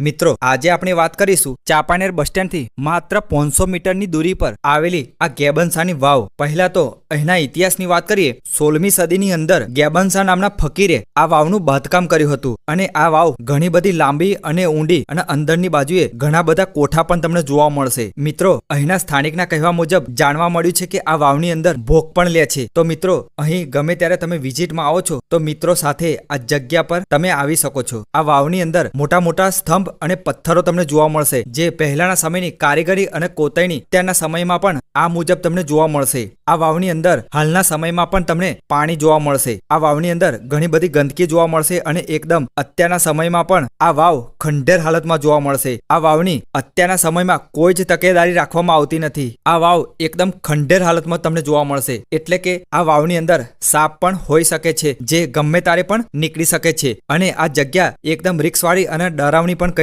મિત્રો, આજે આપણે વાત કરીશું ચાંપાનેર બસ સ્ટેન્ડથી માત્ર પાંચસો મીટરની દૂરી પર આવેલી આ ગેબનસાની વાવ. પહેલા તો અહીંના ઇતિહાસની વાત કરીએ, સોળમી સદીની અંદર ગેબનસા નામના ફકીરે આ વાવનું બાંધકામ કર્યું હતું. અને આ વાવ ઘણી બધી લાંબી અને ઊંડી અને અંદરની બાજુએ ઘણા બધા કોઠા પણ તમને જોવા મળશે. મિત્રો, અહીંના સ્થાનિકના કહેવા મુજબ જાણવા મળ્યું છે કે આ વાવની અંદર ભોગ પણ લે છે. તો મિત્રો, અહીં ગમે ત્યારે તમે વિઝિટમાં આવો છો, તો મિત્રો સાથે આ જગ્યા પર તમે આવી શકો છો. આ વાવની અંદર મોટા મોટા સ્તંભ અને પથ્થરો તમને જોવા મળશે. જે પહેલાના સમયની કારીગરી અને કોતરણી ત્યારના સમયમાં પણ આ મુજબ તમને જોવા મળશે. આ વાવની અંદર હાલના સમયમાં પણ તમને પાણી જોવા મળશે. આ વાવની અંદર ઘણી બધી ગંદકી જોવા મળશે અને એકદમ અત્યારના સમયમાં પણ આ વાવ ખંડેર હાલતમાં જોવા મળશે. આ વાવની અત્યારના સમયમાં કોઈ જ તકેદારી રાખવામાં આવતી નથી. આ વાવ એકદમ ખંડેર હાલતમાં તમને જોવા મળશે. એટલે કે આ વાવની અંદર સાપ પણ હોઈ શકે છે, જે ગમે તારે પણ નીકળી શકે છે. અને આ જગ્યા એકદમ રિક્સવાળી અને ડરાવણી પણ